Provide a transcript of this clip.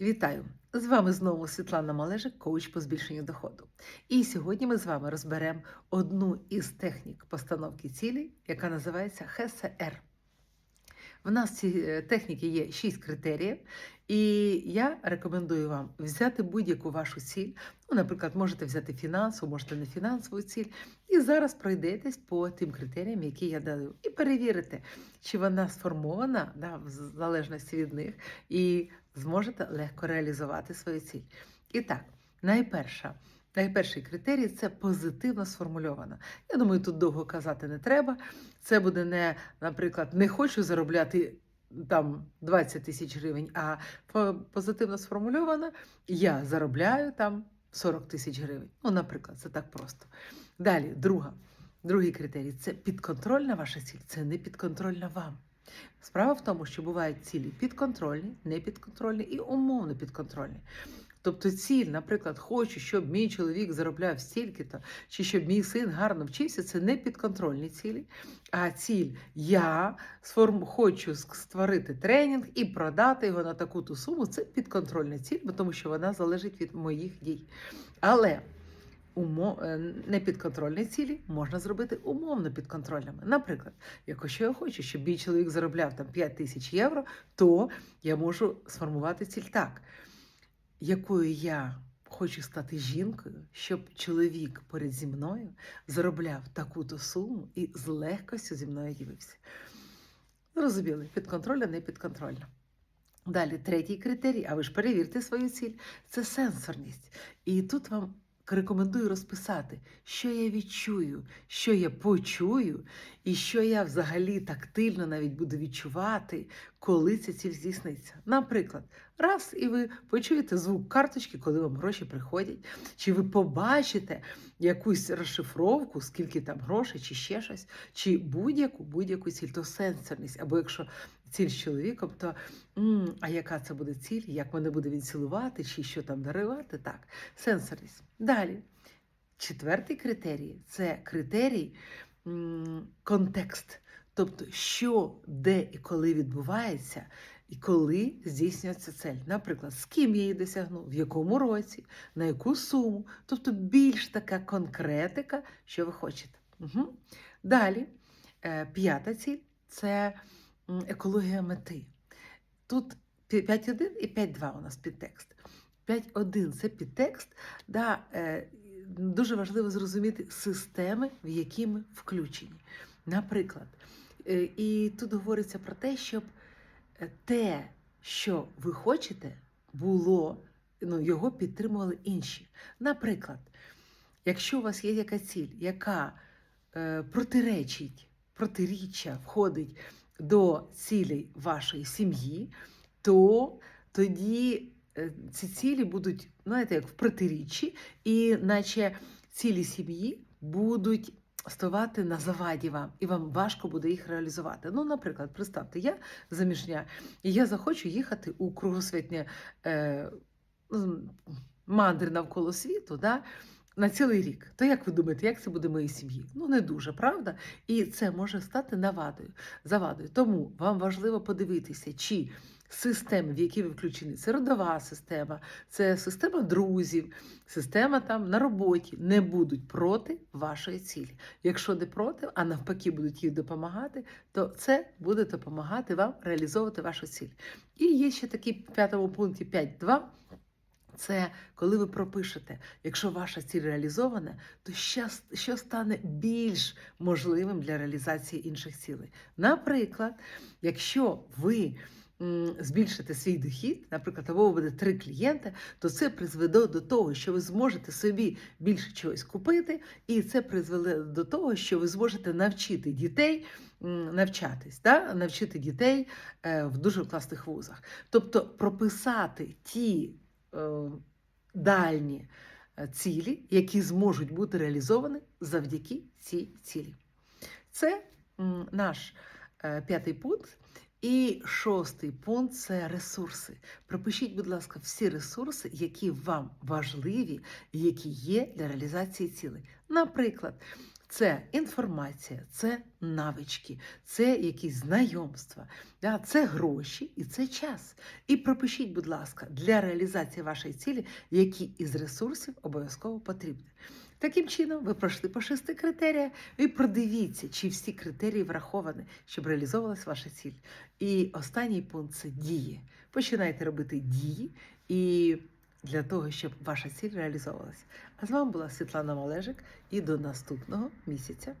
Вітаю! З вами знову Світлана Малежик, коуч по збільшенню доходу. І сьогодні ми з вами розберемо одну із технік постановки цілей, яка називається ХСР. В нас ці е, техніки є 6 критеріїв, і я рекомендую вам взяти будь-яку вашу ціль. Ну, наприклад, можете взяти фінансову, можете не фінансову ціль, і зараз пройдетесь по тим критеріям, які я даю, і перевірите, чи вона сформована да, в залежності від них, і зможете легко реалізувати свою ціль. І так, найперша. Найперший критерій це позитивно сформульовано. Я думаю, тут довго казати не треба. Це буде не, наприклад, не хочу заробляти там 20 тисяч гривень, а позитивно сформульовано я заробляю там 40 тисяч гривень. Ну, наприклад, це так просто. Далі, друга, другий критерій це підконтрольна ваша ціль, це не підконтрольна вам. Справа в тому, що бувають цілі підконтрольні, непідконтрольні і умовно підконтрольні. Тобто ціль, наприклад, хочу, щоб мій чоловік заробляв стільки-то, чи щоб мій син гарно вчився, це не підконтрольні цілі. А ціль я сформ... хочу створити тренінг і продати його на таку-ту суму. Це підконтрольна ціль, тому що вона залежить від моїх дій. Але умо... е, непідконтрольні цілі можна зробити умовно підконтрольними. Наприклад, якщо я хочу, щоб мій чоловік заробляв там 5 тисяч євро, то я можу сформувати ціль так якою я хочу стати жінкою, щоб чоловік поряд зі мною заробляв таку-то суму і з легкостю зі мною ділився. Зрозуміли, підконтрольна, не підконтрольна. Далі, третій критерій, а ви ж перевірте свою ціль, це сенсорність. І тут вам рекомендую розписати, що я відчую, що я почую, і що я взагалі тактильно навіть буду відчувати, коли ця ціль здійсниться. Наприклад, раз і ви почуєте звук карточки, коли вам гроші приходять, чи ви побачите якусь розшифровку, скільки там грошей, чи ще щось, чи будь-яку будь-яку ціль, то сенсорність. Або якщо ціль з чоловіком, то м, а яка це буде ціль, як мене буде він цілувати, чи що там дарувати? Так, сенсорність. Далі. Четвертий критерій це критерій м, контекст. Тобто, що, де і коли відбувається, і коли здійснюється цель. Наприклад, з ким я її досягну, в якому році, на яку суму. Тобто більш така конкретика, що ви хочете. Угу. Далі, е, п'ята ціль це екологія мети. Тут 5.1 і 5.2 у нас підтекст. 5.1 це підтекст, да, е, дуже важливо зрозуміти системи, в які ми включені. Наприклад, е, і тут говориться про те, щоб те, що ви хочете, було, ну, його підтримували інші. Наприклад, якщо у вас є яка ціль, яка е, протиречить, протиріччя входить до цілей вашої сім'ї, то тоді е, ці цілі будуть, знаєте, як в протиріччі, і наче цілі сім'ї будуть ставати на заваді вам, і вам важко буде їх реалізувати. Ну, наприклад, представте, я заміжня, і я захочу їхати у кругосвітнє е, мандри навколо світу. Да? На цілий рік, то як ви думаєте, як це буде моїй сім'ї? Ну не дуже, правда? І це може стати навадою, завадою. Тому вам важливо подивитися, чи системи, в які ви включені, це родова система, це система друзів, система там на роботі не будуть проти вашої цілі. Якщо не проти, а навпаки будуть їй допомагати, то це буде допомагати вам реалізовувати вашу ціль. І є ще такий в п'ятому пункті 5.2. Це коли ви пропишете, якщо ваша ціль реалізована, то що, що стане більш можливим для реалізації інших цілей. Наприклад, якщо ви збільшите свій дохід, наприклад, або ви буде три клієнти, то це призведе до того, що ви зможете собі більше чогось купити, і це призведе до того, що ви зможете навчити дітей навчатись, да? навчити дітей е, в дуже класних вузах. Тобто прописати ті дальні е, цілі, які зможуть бути реалізовані завдяки цій цілі. Це наш е, п'ятий пункт. І шостий пункт це ресурси. Пропишіть, будь ласка, всі ресурси, які вам важливі, які є для реалізації цілей. Наприклад, Це інформація, це навички, це якісь знайомства, це гроші і це час. І пропишіть, будь ласка, для реалізації вашої цілі, які із ресурсів обов'язково потрібні. Таким чином, ви пройшли по шести критеріях і продивіться, чи всі критерії враховані, щоб реалізовувалась ваша ціль. І останній пункт це дії. Починайте робити дії і для того, щоб ваша ціль реалізовувалась. А з вами була Світлана Малежик і до наступного місяця.